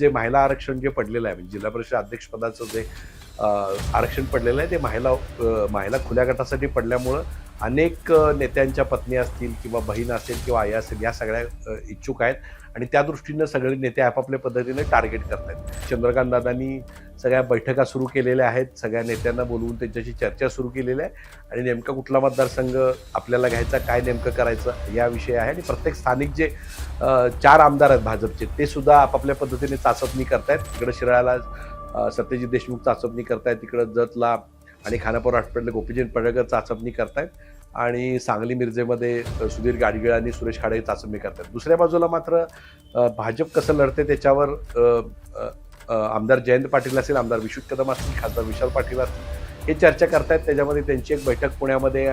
जे महिला आरक्षण जे पडलेलं आहे म्हणजे जिल्हा परिषद अध्यक्षपदाचं जे आरक्षण पडलेलं आहे ते महिला महिला खुल्या गटासाठी पडल्यामुळं अनेक नेत्यांच्या पत्नी असतील किंवा बहीण असेल किंवा आई असेल या सगळ्या इच्छुक आहेत. आणि त्या दृष्टीनं सगळे नेते आपापल्या पद्धतीने टार्गेट करत आहेत चंद्रकांत दादांनी सगळ्या बैठका सुरू केलेल्या आहेत. सगळ्या नेत्यांना बोलवून त्यांच्याशी चर्चा सुरू केलेली आहे आणि नेमका कुठला मतदारसंघ आपल्याला घ्यायचा काय नेमकं करायचं या विषय आहे. आणि प्रत्येक स्थानिक जे चार आमदार आहेत भाजपचे ते सुद्धा आपापल्या पद्धतीने चाचपणी करतायत. तिकडं शिराळ्याला सत्यजित देशमुख चाचपणी करतायत. तिकडं जतला आणि खानापूर हॉस्पिटल गोपीचंद पडळकर चाचपणी करतायत आणि सांगली मिरजेमध्ये सुधीर गाडगिळ आणि सुरेश खाडे चाचपणी करतात दुसऱ्या बाजूला मात्र भाजप कसं लढते त्याच्यावर आमदार जयंत पाटील असेल आमदार विशुद्ध कदम असतील खासदार विशाल पाटील असतील हे चर्चा करतायत. त्याच्यामध्ये त्यांची एक बैठक पुण्यामध्ये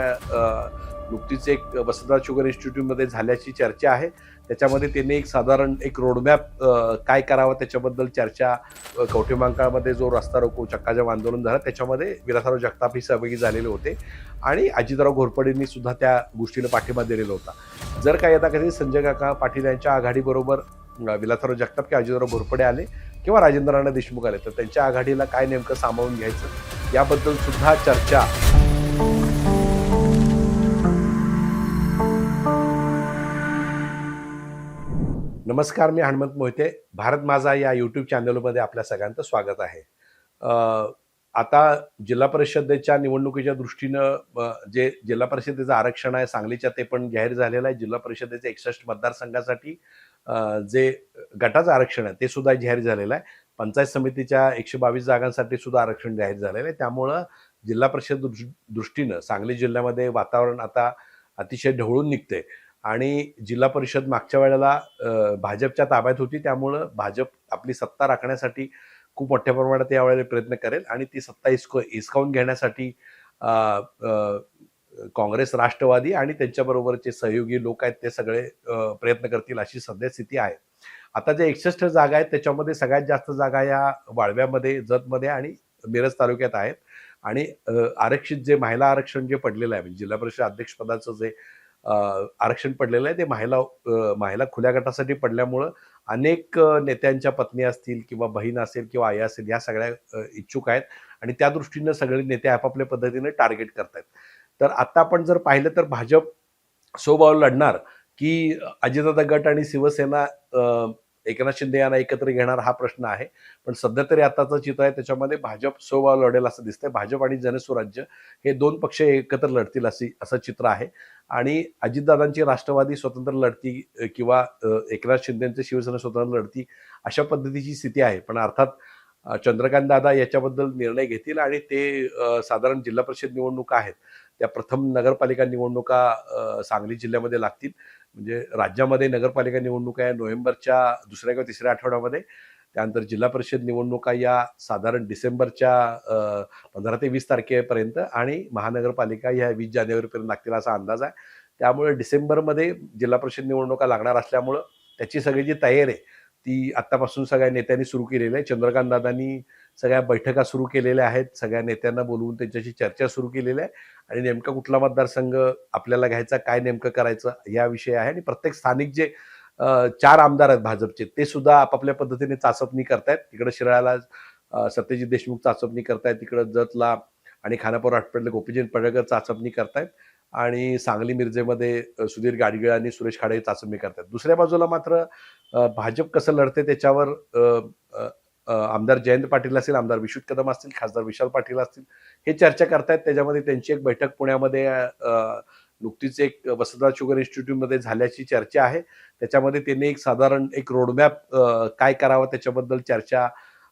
नुकतीच एक वसंतराव शुगर इन्स्टिट्यूटमध्ये झाल्याची चर्चा आहे. त्याच्यामध्ये त्यांनी एक साधारण एक रोडमॅप काय करावं त्याच्याबद्दल चर्चा अ, कवठेमांकाळमध्ये जो रस्ता रोको चक्काजाम आंदोलन झालं त्याच्यामध्ये विलासराव जगताप ही सहभागी झालेले होते. आणि अजितराव घोरपडेंनी सुद्धा त्या गोष्टीला पाठिंबा दिलेला होता. जर काय आता कधी संजय काका पाटील यांच्या आघाडीबरोबर विलासराव जगताप किंवा अजितराव घोरपडे आले किंवा राजेंद्र राणा देशमुख आले तर त्यांच्या आघाडीला काय नेमकं सामावून घ्यायचं? याबद्दल सुद्धा चर्चा नमस्कार मी हनुमंत मोहिते. भारत माझा या यूट्यूब चॅनलमध्ये आपल्या सगळ्यांचं स्वागत आहे. आता जिल्हा परिषदेच्या निवडणुकीच्या दृष्टीनं जे जिल्हा परिषदेचं आरक्षण आहे सांगलीच्या ते पण जाहीर झालेलं आहे. जिल्हा परिषदेचे एकसष्ट मतदारसंघासाठी जे गटाचं आरक्षण आहे ते सुद्धा जाहीर झालेलं आहे. पंचायत समितीच्या एकशे बावीस जागांसाठी सुद्धा आरक्षण जाहीर झालेलं आहे. त्यामुळं जिल्हा परिषद दृष्टीनं सांगली जिल्ह्यामध्ये वातावरण आता अतिशय ढवळून निघते आणि जिल्हा परिषद मागच्या वेळेला भाजपच्या ताब्यात होती. त्यामुळं भाजप आपली सत्ता राखण्यासाठी खूप मोठ्या प्रमाणात यावेळेला प्रयत्न करेल आणि ती सत्ता हिसक हिसकावून घेण्यासाठी काँग्रेस राष्ट्रवादी आणि त्यांच्याबरोबरचे सहयोगी लोक आहेत ते सगळे प्रयत्न करतील अशी सध्या स्थिती आहे. आता जे एकसष्ट जागा आहेत त्याच्यामध्ये सगळ्यात जास्त जागा या वाळव्यामध्ये जतमध्ये आणि मिरज तालुक्यात आहेत. आणि आरक्षित जे महिला आरक्षण जे पडलेलं आहे म्हणजे जिल्हा परिषद अध्यक्षपदाचं जे आरक्षण पडलेलं आहे. ते महिला महिला खुल्या गटासाठी पडल्यामुळं अनेक नेत्यांच्या पत्नी असतील किंवा बहीण असेल किंवा आई असेल या सगळ्या इच्छुक आहेत आणि त्या दृष्टीनं सगळे नेते आपापल्या पद्धतीने टार्गेट करतायत. तर आता आपण जर पाहिलं तर भाजप सोबाव लढणार की अजितदादा गट आणि शिवसेना एकनाथ शिंदे यांना एकत्र घेणार हा प्रश्न आहे. पण सध्या तरी आताचं चित्र आहे त्याच्यामध्ये भाजप सोबा लढेल असं दिसतंय. भाजप आणि जनस्वराज्य हे दोन पक्ष एकत्र लढतील अशी असं चित्र आहे. आणि अजितदादांची राष्ट्रवादी स्वतंत्र लढती किंवा एकनाथ शिंदेची शिवसेना स्वतंत्र लढती अशा पद्धतीची स्थिती आहे. पण अर्थात चंद्रकांत दादा याच्याबद्दल निर्णय घेतील आणि ते साधारण जिल्हा परिषद निवडणुका आहेत. त्या प्रथम नगरपालिका निवडणुका सांगली जिल्ह्यामध्ये लागतील. म्हणजे राज्यामध्ये नगरपालिका निवडणुका या नोव्हेंबरच्या दुसऱ्या किंवा तिसऱ्या आठवड्यामध्ये. त्यानंतर जिल्हा परिषद निवडणुका या साधारण डिसेंबरच्या पंधरा ते वीस तारखेपर्यंत आणि महानगरपालिका ह्या वीस जानेवारीपर्यंत लागतील असा अंदाज आहे. त्यामुळे डिसेंबरमध्ये जिल्हा परिषद निवडणुका लागणार असल्यामुळं त्याची सगळी जी तयारी आहे ती आत्तापासून सगळ्या नेत्यांनी सुरू केलेली आहे. चंद्रकांत दादांनी सगळ्या बैठका सुरू केलेल्या आहेत. सगळ्या नेत्यांना बोलवून त्यांच्याशी चर्चा सुरू केलेली आहे. आणि नेमका कुठला मतदारसंघ आपल्याला घ्यायचा काय नेमकं करायचं या विषय आहे. आणि प्रत्येक स्थानिक जे चार आमदार आहेत भाजपचे ते सुद्धा आपापल्या पद्धतीने चाचपणी करतायत. तिकडे शिराळ्याला सत्यजित देशमुख चाचपणी करतायत. तिकडे जतला आणि खानापूर आठवड्यातले गोपीचंद पडळकर चाचपणी करतायत. आणि सांगली मिरजेमध्ये सुधीर गाडगिळ आणि सुरेश खाडे चाचणी करतात. दुसऱ्या बाजूला मात्र भाजप कसं लढते त्याच्यावर आमदार जयंत पाटील असतील आमदार विश्वत कदम असतील खासदार विशाल पाटील असतील हे चर्चा करतायत. त्याच्यामध्ये त्यांची एक बैठक पुण्यामध्ये नुकतीच एक वसंतराव शुगर इन्स्टिट्यूटमध्ये झाल्याची चर्चा आहे. त्याच्यामध्ये त्यांनी एक साधारण एक रोडमॅप काय करावं त्याच्याबद्दल चर्चा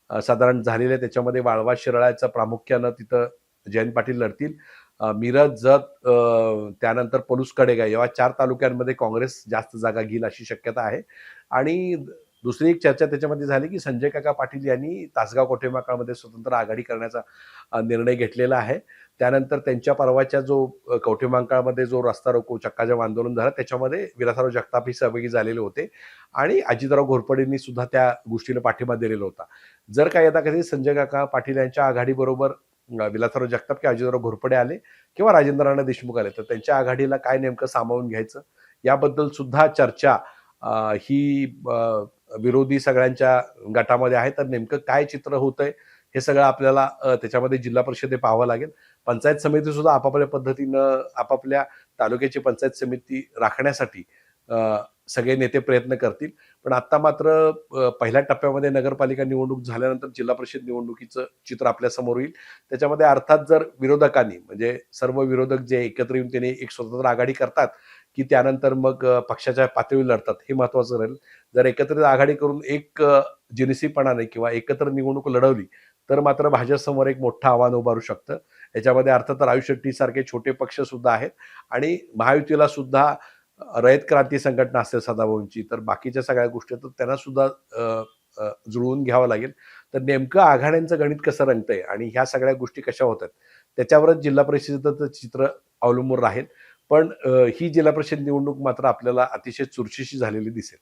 साधारण झालेली आहे. त्याच्यामध्ये वाळवा शिराळ्याचं प्रामुख्यानं तिथं जयंत पाटील लढतील. मिरज जत त्यानंतर पलूस कडेगाव या चार तालुक्यांमध्ये काँग्रेस जास्त जागा घेईल अशी शक्यता आहे. आणि दुसरी एक चर्चा त्याच्यामध्ये झाली की संजय काका पाटील यांनी तासगाव कवठेमाकाळमध्ये स्वतंत्र आघाडी करण्याचा निर्णय घेतलेला आहे. त्यानंतर त्यांच्या परवाच्या जो कवठेमाकाळमध्ये जो रस्ता रोको चक्काजाम आंदोलन झालं त्याच्यामध्ये विलासराव जगताप ही सहभागी झालेले होते. आणि अजितराव घोरपडेंनी सुद्धा त्या गोष्टीला पाठिंबा दिलेला होता. जर काय आता कधी संजय काका पाटील यांच्या आघाडीबरोबर विलासराव जगताप किंवा अजितराव घोरपडे आले किंवा राजेंद्र राणा देशमुख आले. तर त्यांच्या आघाडीला काय नेमकं सामावून घ्यायचं? याबद्दल सुद्धा चर्चा ही विरोधी सगळ्यांच्या गटामध्ये आहे. तर नेमकं काय चित्र होतंय हे सगळं आपल्याला त्याच्यामध्ये जिल्हा परिषदे पाहावं लागेल. पंचायत समिती सुद्धा आपापल्या पद्धतीनं आपापल्या तालुक्याची पंचायत समिती राखण्यासाठी सगळे नेते प्रयत्न करतील. पण आता मात्र पहिल्या टप्प्यामध्ये नगरपालिका निवडणूक झाल्यानंतर जिल्हा परिषद निवडणुकीचं चित्र आपल्यासमोर होईल येईल. त्याच्यामध्ये अर्थात जर विरोधकांनी म्हणजे सर्व विरोधक जे एकत्र येऊन त्यांनी एक स्वतंत्र आघाडी करतात की त्यानंतर मग पक्षाच्या पातळीवर लढतात हे महत्वाचं राहील. जर एकत्रित आघाडी करून एक जिनसीपणाने जिनिसीपणाने किंवा एकत्र निवडणूक लढवली तर मात्र भाजपसमोर एक मोठं आव्हान उभारू शकतं. याच्यामध्ये अर्थात राजू सारखे छोटे पक्ष सुद्धा आहेत. आणि महायुतीला सुद्धा रयत क्रांती संघटना असेल सदाभाऊंची तर बाकीच्या सगळ्या गोष्टी तर त्यांना सुद्धा जुळवून घ्यावं लागेल. तर नेमकं आघाड्यांचं गणित कसं रंगतंय आणि ह्या सगळ्या गोष्टी कशा होतात त्याच्यावरच जिल्हा परिषदेचं चित्र अवलंबून राहील. पण ही जिल्हा परिषद निवडणूक मात्र आपल्याला अतिशय चुरशीशी झालेली दिसेल.